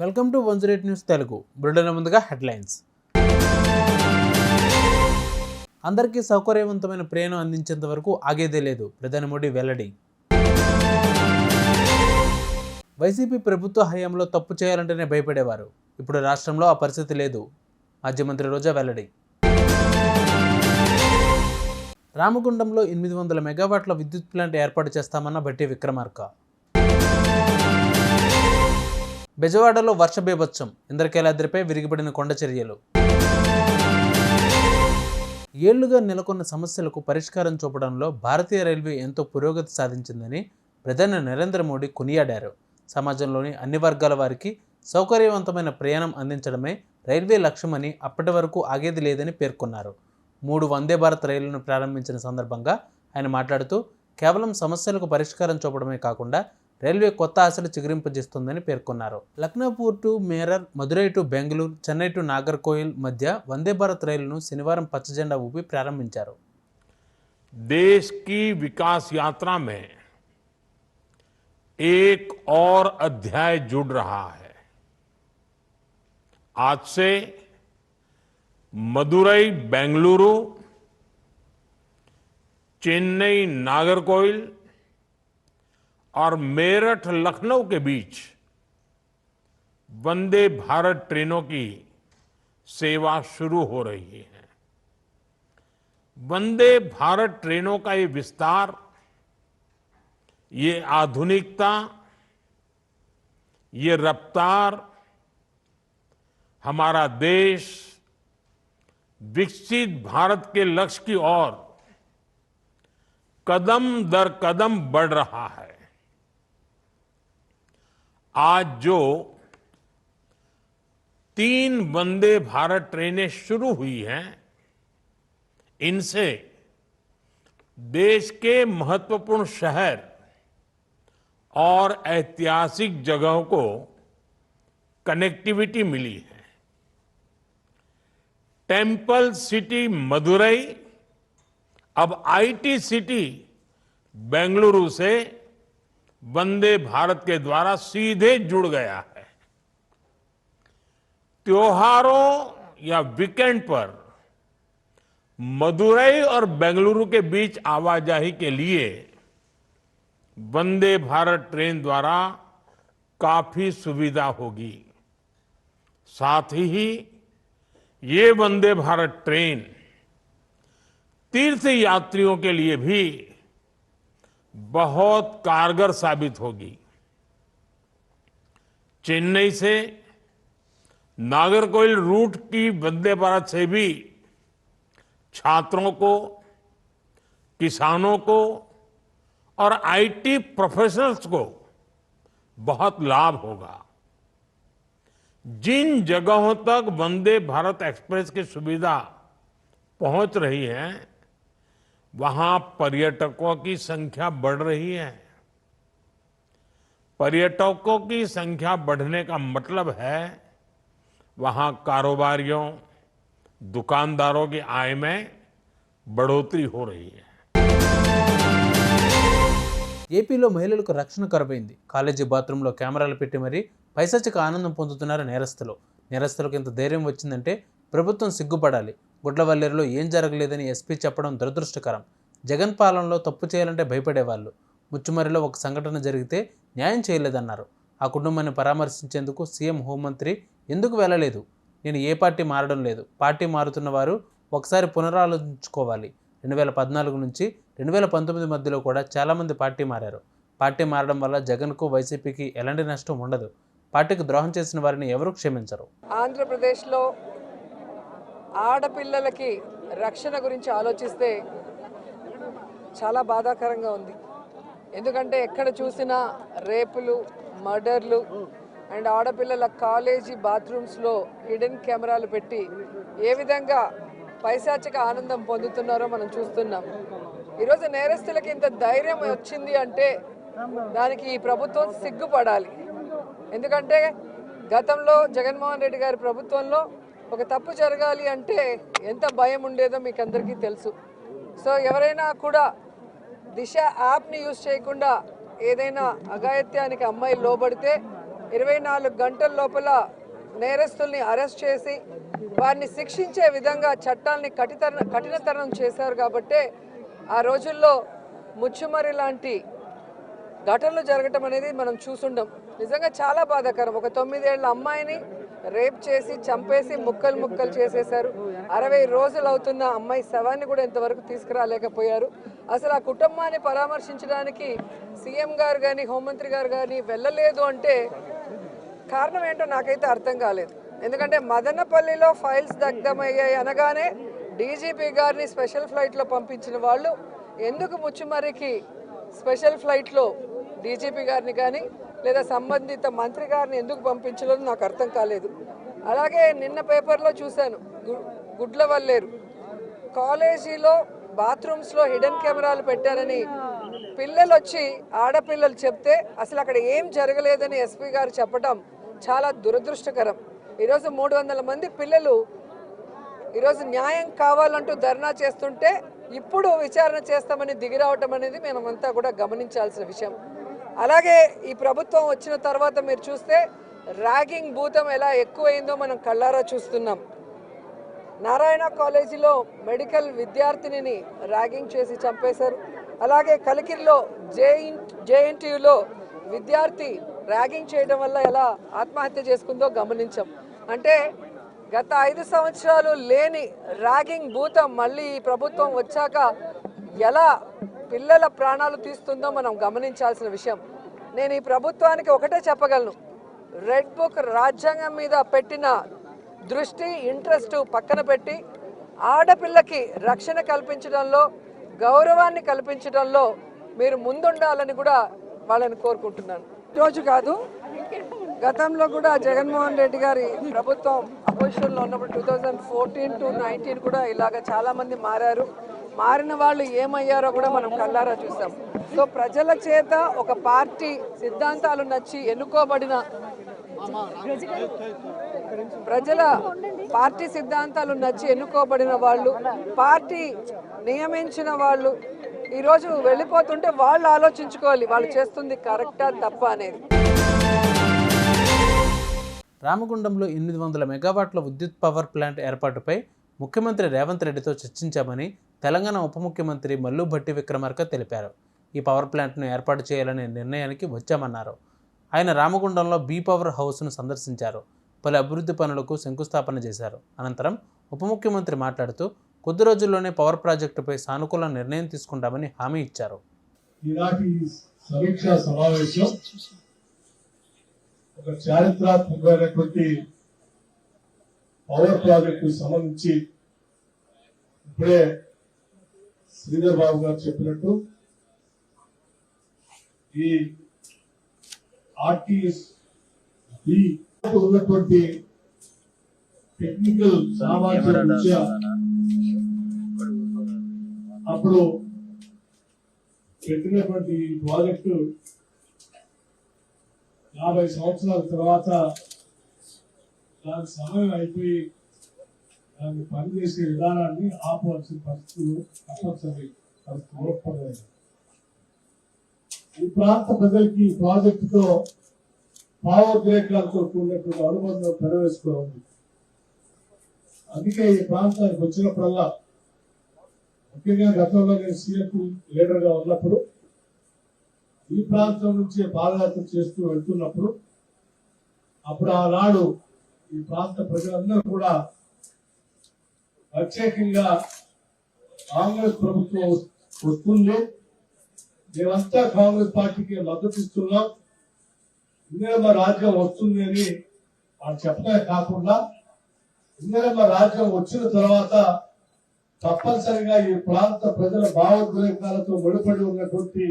Welcome to one zero eight news Telugu. Bulletin ముందుగా headlines. అందరికీ సౌకర్యవంతమైన ప్రయాణం అందించేంత వరకు ఆగేదే లేదు. ప్రధాని మోడీ వెల్లడి. వైసీపీ ప్రభుత్వ హయాంలో తప్పు చేయాలంటేనే భయపడేవారు. ఇప్పుడు రాష్ట్రంలో ఆ పరిస్థితి లేదు. మాజీ మంత్రి రోజా వెల్లడి. రామగుండంలో ఎనిమిది వందల మెగావాట్ల విద్యుత్ ప్లాంట్ ఏర్పాటు చేస్తామన్న బట్టి విక్రమార్క. బెజవాడలో వర్ష బీభత్సం ఇంద్రకేలాద్రిపై విరిగిపడిన కొండ చర్యలు. ఏళ్ళుగా నెలకొన్న సమస్యలకు పరిష్కారం చూపడంలో భారతీయ రైల్వే ఎంతో పురోగతి సాధించిందని ప్రధాని నరేంద్ర మోడీ కొనియాడారు. సమాజంలోని అన్ని వర్గాల వారికి సౌకర్యవంతమైన ప్రయాణం అందించడమే రైల్వే లక్ష్యమని అప్పటి వరకు ఆగేది లేదని పేర్కొన్నారు. మూడు వందే భారత్ రైళ్ళను ప్రారంభించిన సందర్భంగా ఆయన మాట్లాడుతూ కేవలం సమస్యలకు పరిష్కారం చూపడమే కాకుండా రైల్వే కొత్త ఆశలు చిగురింపజేస్తుందని పేర్కొన్నారు లక్నోపూర్ to Meerut Madurai to Bengaluru Chennai to Nagercoil మధ్య వందే భారత్ రైలును శనివారం పచ్చజెండా ఊపి ప్రారంభించారు देश की विकास यात्रा में एक और अध्याय जुड़ रहा है आज से मदुरई बेंगलुरु चेन्नई नागरकोइल और मेरठ लखनऊ के बीच वंदे भारत ट्रेनों की सेवा शुरू हो रही है। वंदे भारत ट्रेनों का ये विस्तार, ये आधुनिकता, ये रफ्तार हमारा देश विकसित भारत के लक्ष्य की ओर कदम दर कदम बढ़ रहा है। आज जो तीन वंदे भारत ट्रेनें शुरू हुई हैं, इनसे देश के महत्वपूर्ण शहर और ऐतिहासिक जगहों को कनेक्टिविटी मिली है। टेंपल सिटी मदुरई, अब आईटी सिटी बेंगलुरु से वंदे भारत के द्वारा सीधे जुड़ गया है। त्योहारों या वीकेंड पर मदुरई और बेंगलुरु के बीच आवाजाही के लिए वंदे भारत ट्रेन द्वारा काफ़ी सुविधा होगी। साथ ही ये वंदे भारत ट्रेन तीर्थ यात्रियों के लिए भी बहुत कारगर साबित होगी। चेन्नई से नागरकोइल रूट की वंदे भारत से भी छात्रों को, किसानों को और आईटी प्रोफेशनल्स को बहुत लाभ होगा। जिन जगहों तक वंदे भारत एक्सप्रेस की सुविधा पहुँच रही है वहां पर्यटकों की संख्या बढ़ रही है पर्यटकों की संख्या बढ़ने का मतलब है वहां कारोबारियों दुकानदारों की आय में बढ़ोतरी हो रही है ఏపీలో మహిళలకు రక్షణ కరువైంది కాలేజీ బాత్రూంలో కెమెరాలు పెట్టి మరీ పైసచ్చిక ఆనందం పొందుతున్నారు నేరస్తులు నేరస్తులకు ఇంత ధైర్యం వచ్చిందంటే ప్రభుత్వం సిగ్గుపడాలి గుడ్లవల్లేరులో ఏం జరగలేదని ఎస్పీ చెప్పడం దురదృష్టకరం. జగన్ పాలనలో తప్పు చేయాలంటే భయపడేవాళ్ళు. ముచ్చుమరిలో ఒక సంఘటన జరిగితే న్యాయం చేయలేదన్నారు. ఆ కుటుంబాన్ని పరామర్శించేందుకు సీఎం హోంమంత్రి ఎందుకు వెళ్ళలేదు? నేను ఏ పార్టీ మారడం లేదు. పార్టీ మారుతున్న వారు ఒకసారి పునరాలోచించుకోవాలి. రెండు వేల పద్నాలుగు నుంచి రెండు వేల పంతొమ్మిది మధ్యలో కూడా చాలామంది పార్టీ మారారు. పార్టీ మారడం వల్ల జగన్కు వైసీపీకి ఎలాంటి నష్టం ఉండదు. పార్టీకి ద్రోహం చేసిన వారిని ఎవరు క్షమించరు? ఆంధ్రప్రదేశ్లో ఆడపిల్లలకి రక్షణ గురించి ఆలోచిస్తే చాలా బాధాకరంగా ఉంది. ఎందుకంటే ఎక్కడ చూసినా రేపులు మర్డర్లు అండ్ ఆడపిల్లల కాలేజీ బాత్రూమ్స్లో హిడెన్ కెమెరాలు పెట్టి ఏ విధంగా పైశాచిక ఆనందం పొందుతున్నారో మనం చూస్తున్నాం. ఈరోజు నేరస్తులకి ఇంత ధైర్యం వచ్చింది అంటే దానికి ఈ ప్రభుత్వం సిగ్గుపడాలి. ఎందుకంటే గతంలో జగన్మోహన్ రెడ్డి గారి ప్రభుత్వంలో ఒక తప్పు జరగాలి అంటే ఎంత భయం ఉండేదో మీకు అందరికీ తెలుసు. సో ఎవరైనా కూడా దిశ యాప్ని యూజ్ చేయకుండా ఏదైనా అఘాయత్యానికి అమ్మాయి లోబడితే ఇరవై నాలుగు గంటల లోపల నేరస్తుల్ని అరెస్ట్ చేసి వారిని శిక్షించే విధంగా చట్టాల్ని కఠితర కఠినతరం చేశారు కాబట్టే ఆ రోజుల్లో ముచ్చుమరి లాంటి ఘటనలు జరగటం అనేది మనం చూసుండం. నిజంగా చాలా బాధాకరం. ఒక తొమ్మిదేళ్ళ అమ్మాయిని రేప్ చేసి చంపేసి ముక్కలు ముక్కలు చేసేశారు. అరవై రోజులు అవుతున్న అమ్మాయి శవాన్ని కూడా ఇంతవరకు తీసుకురాలేకపోయారు. అసలు ఆ కుటుంబాన్ని పరామర్శించడానికి సీఎం గారు కానీ హోంమంత్రి గారు కానీ వెళ్ళలేదు అంటే కారణం ఏంటో నాకైతే అర్థం కాలేదు. ఎందుకంటే మదనపల్లిలో ఫైల్స్ దగ్ధమయ్యాయి అనగానే డీజీపీ గారిని స్పెషల్ ఫ్లైట్లో పంపించిన వాళ్ళు ఎందుకు ముచ్చుమరికి స్పెషల్ ఫ్లైట్లో డీజీపీ గారిని కానీ లేదా సంబంధిత మంత్రి గారిని ఎందుకు పంపించలేదు నాకు అర్థం కాలేదు. అలాగే నిన్న పేపర్లో చూశాను గు- గుడ్ల వల్లేరు కాలేజీలో బాత్రూమ్స్లో హిడెన్ కెమెరాలు పెట్టారని పిల్లలు వచ్చి ఆడపిల్లలు చెప్తే అసలు అక్కడ ఏం జరగలేదని ఎస్పీ గారు చెప్పడం చాలా దురదృష్టకరం. ఈరోజు మూడు వందల మంది పిల్లలు ఈరోజు న్యాయం కావాలంటూ ధర్నా చేస్తుంటే ఇప్పుడు విచారణ చేస్తామని దిగిరావటం అనేది మేమంతా కూడా గమనించాల్సిన విషయం. అలాగే ఈ ప్రభుత్వం వచ్చిన తర్వాత మీరు చూస్తే ర్యాగింగ్ భూతం ఎలా ఎక్కువైందో మనం కళ్ళారా చూస్తున్నాం. నారాయణ కాలేజీలో మెడికల్ విద్యార్థినిని ర్యాగింగ్ చేసి చంపేశారు. అలాగే కలికిరిలో జేఎన్ జేఎన్టీయులో విద్యార్థి ర్యాగింగ్ చేయడం వల్ల ఎలా ఆత్మహత్య చేసుకుందో గమనించాం. అంటే గత ఐదు సంవత్సరాలు లేని ర్యాగింగ్ భూతం మళ్ళీ ఈ ప్రభుత్వం వచ్చాక ఎలా పిల్లల ప్రాణాలు తీస్తుందో మనం గమనించాల్సిన విషయం. నేను ఈ ప్రభుత్వానికి ఒకటే చెప్పగలను. రెడ్ బుక్ రాజ్యాంగం మీద పెట్టిన దృష్టి ఇంట్రెస్ట్ పక్కన పెట్టి ఆడపిల్లకి రక్షణ కల్పించడంలో గౌరవాన్ని కల్పించడంలో మీరు ముందుండాలని కూడా వాళ్ళని కోరుకుంటున్నాను. రోజు కాదు గతంలో కూడా జగన్మోహన్ రెడ్డి గారి ప్రభుత్వం అపోజిషన్లో ఉన్నప్పుడు two thousand fourteen to nineteen కూడా ఇలాగ చాలామంది మారారు. మారిన వాళ్ళు ఏమయ్యారో కూడా మనం కళ్ళారా చూసాం. సో ప్రజల చేత ఒక పార్టీ సిద్ధాంతాలు నచ్చి ఎన్నుకోబడిన ప్రజల పార్టీ సిద్ధాంతాలు నచ్చి ఎన్నుకోబడిన వాళ్ళు పార్టీ నియమించిన వాళ్ళు ఈరోజు వెళ్ళిపోతుంటే వాళ్ళు ఆలోచించుకోవాలి వాళ్ళు చేస్తుంది కరెక్టా తప్ప అనేది. రామగుండంలో ఎనిమిది వందల మెగావాట్ల విద్యుత్ పవర్ ప్లాంట్ ఏర్పాటుపై ముఖ్యమంత్రి రేవంత్ రెడ్డితో చర్చించామని తెలంగాణ ఉప ముఖ్యమంత్రి మల్లు భట్టి విక్రమార్క తెలిపారు. ఈ పవర్ ప్లాంట్ను ఏర్పాటు చేయాలనే నిర్ణయానికి వచ్చామన్నారు. ఆయన రామగుండంలో బీ పవర్ హౌస్ను సందర్శించారు. పలు అభివృద్ధి పనులకు శంకుస్థాపన చేశారు. అనంతరం ఉప ముఖ్యమంత్రి మాట్లాడుతూ కొద్ది రోజుల్లోనే పవర్ ప్రాజెక్టుపై సానుకూల నిర్ణయం తీసుకుంటామని హామీ ఇచ్చారు. సమావేశం ఒక చారిత్రాత్మకమైనటువంటి పవర్ ప్రాజెక్టు సంబంధించి ఇప్పుడే శ్రీధర్ బాబు గారు చెప్పినట్టు ఈ ఆర్టీఎస్ ఉన్నటువంటి టెక్నికల్ సామాజిక అప్పుడు పెట్టినటువంటి ఈ ప్రాజెక్టు యాభై సంవత్సరాల తర్వాత దాని సమయం అయిపోయి దాన్ని పనిచేసే విధానాన్ని ఆపవలసిన పరిస్థితులు తప్పనిసరి పరిస్థితులు ఈ ప్రాంత ప్రజలకి ఈ ప్రాజెక్టుతో భావోద్రేకాలతో కూడినటువంటి అనుబంధం పెరవేసుకోవాలి. ఉంది అందుకే ఈ ప్రాంతానికి వచ్చినప్పుడల్లా ముఖ్యంగా గతంలో నేను సీఎం లీడర్గా ఉన్నప్పుడు ఈ ప్రాంతం నుంచి పాదయాత్ర చేస్తూ వెళ్తున్నప్పుడు అప్పుడు ఆనాడు ఈ ప్రాంత ప్రజలందరూ కూడా ప్రత్యేకంగా కాంగ్రెస్ ప్రభుత్వం వస్తుంది. మేమంతా కాంగ్రెస్ పార్టీకి మద్దతు ఇస్తున్నాం. ఇందిరమ్మ రాజ్యం వస్తుంది అని వాళ్ళు చెప్పడమే కాకుండా ఇందిరమ్మ రాజ్యం వచ్చిన తర్వాత తప్పనిసరిగా ఈ ప్రాంత ప్రజల భావోద్వేగాలతో ముడిపడి ఉన్నటువంటి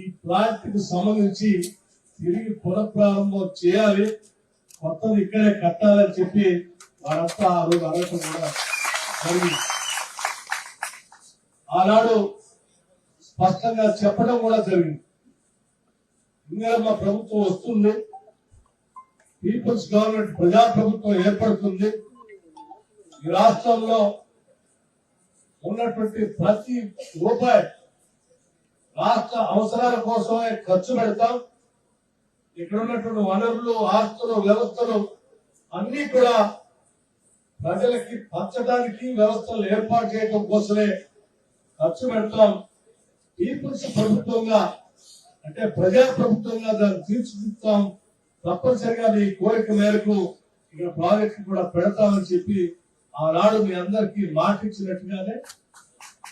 ఈ ప్లాంట్ సంబంధించి తిరిగి పునఃప్రారంభం చేయాలి. కొత్తది ఇక్కడే కట్టాలని చెప్పి వారంతా ఆ రోజు అడగటం కూడా జరిగింది. ఆనాడు స్పష్టంగా చెప్పడం కూడా జరిగింది. ఇందిరమ్మ ప్రభుత్వం వస్తుంది. పీపుల్స్ గవర్నమెంట్ ప్రజాప్రభుత్వం ఏర్పడుతుంది. ఈ రాష్ట్రంలో ఉన్నటువంటి ప్రతి రూపాయి రాష్ట్ర అవసరాల కోసమే ఖర్చు పెడతాం. ఇక్కడ ఉన్నటువంటి వనరులు ఆస్తులు వ్యవస్థలు అన్ని కూడా ప్రజలకి పంచడానికి వ్యవస్థలు ఏర్పాటు చేయడం కోసమే ఖర్చు పెడతాం. పీపుల్స్ ప్రభుత్వంగా అంటే ప్రజా ప్రభుత్వంగా దాన్ని తీర్చిదిద్దుతాం. తప్పనిసరిగా మీ కోరిక మేరకు ఇక్కడ ప్రాజెక్టు కూడా పెడతామని చెప్పి ఆనాడు మీ అందరికీ మాట ఇచ్చినట్టుగానే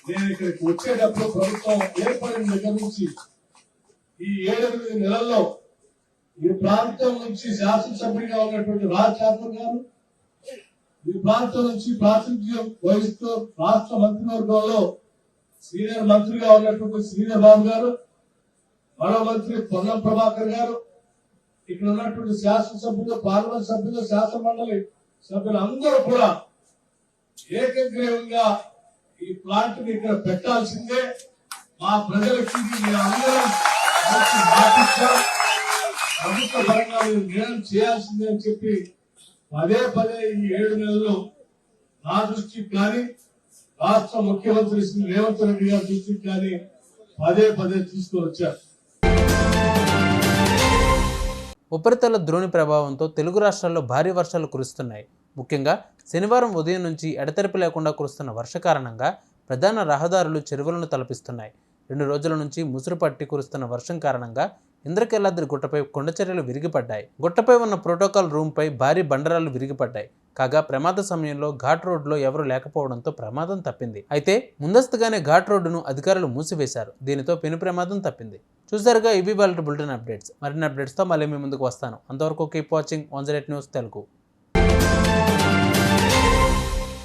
నేను ఇక్కడికి వచ్చేటప్పుడు ప్రభుత్వం ఏర్పడిన దగ్గర నుంచి ఈ ఏడెనిమిది నెలల్లో ఈ ప్రాంతం నుంచి శాసనసభ్యుడిగా ఉన్నటువంటి రాజ్ ఠాకూర్ గారు ఈ ప్రాంతం నుంచి ప్రాతినిధ్యం వహిస్తూ రాష్ట్ర మంత్రివర్గంలో సీనియర్ మంత్రిగా ఉన్నటువంటి సీనియర్ బాబు గారు మరో మంత్రి పొన్నం ప్రభాకర్ గారు ఇక్కడ ఉన్నటువంటి శాసనసభ్యులు పార్లమెంట్ సభ్యులు శాసన మండలి సభ్యులు అందరూ కూడా ఏకగ్రీవంగా ఈ ప్లాంట్ని ఇక్కడ పెట్టాల్సిందే. మా ప్రజలకి అందరం ప్రభుత్వ పరంగా మీరు నిర్ణయం చేయాల్సిందే అని చెప్పి పదే పదే ఈ ఏడు నెలలు నా దృష్టికి కానీ రాష్ట్ర ముఖ్యమంత్రి శ్రీ రేవంత్ రెడ్డి గారి దృష్టికి కానీ పదే పదే తీసుకొని వచ్చారు. ఉపరితల ద్రోణి ప్రభావంతో తెలుగు రాష్ట్రాల్లో భారీ వర్షాలు కురుస్తున్నాయి. ముఖ్యంగా శనివారం ఉదయం నుంచి ఎడతెరిపి లేకుండా కురుస్తున్న వర్ష కారణంగా ప్రధాన రహదారులు చెరువులను తలపిస్తున్నాయి. రెండు రోజుల నుంచి ముసురు పట్టి కురుస్తున్న వర్షం కారణంగా ఇంద్రకేలాద్రి గుట్టపై కొండచర్యలు విరిగిపడ్డాయి. గుట్టపై ఉన్న ప్రోటోకాల్ రూమ్పై భారీ బండరాలు విరిగిపడ్డాయి. కాగా ప్రమాద సమయంలో ఘాట్ రోడ్లో ఎవరూ లేకపోవడంతో ప్రమాదం తప్పింది. అయితే ముందస్తుగానే ఘాట్ రోడ్డును అధికారులు మూసివేశారు. దీనితో పెను ప్రమాదం తప్పింది. చూసారుగా ఇవి వాళ్ళ బులెటిన్ అప్డేట్స్. మరిన్ని అప్డేట్స్తో మళ్ళీ మీ ముందుకు వస్తాను. అంతవరకు keep watching one news Telugu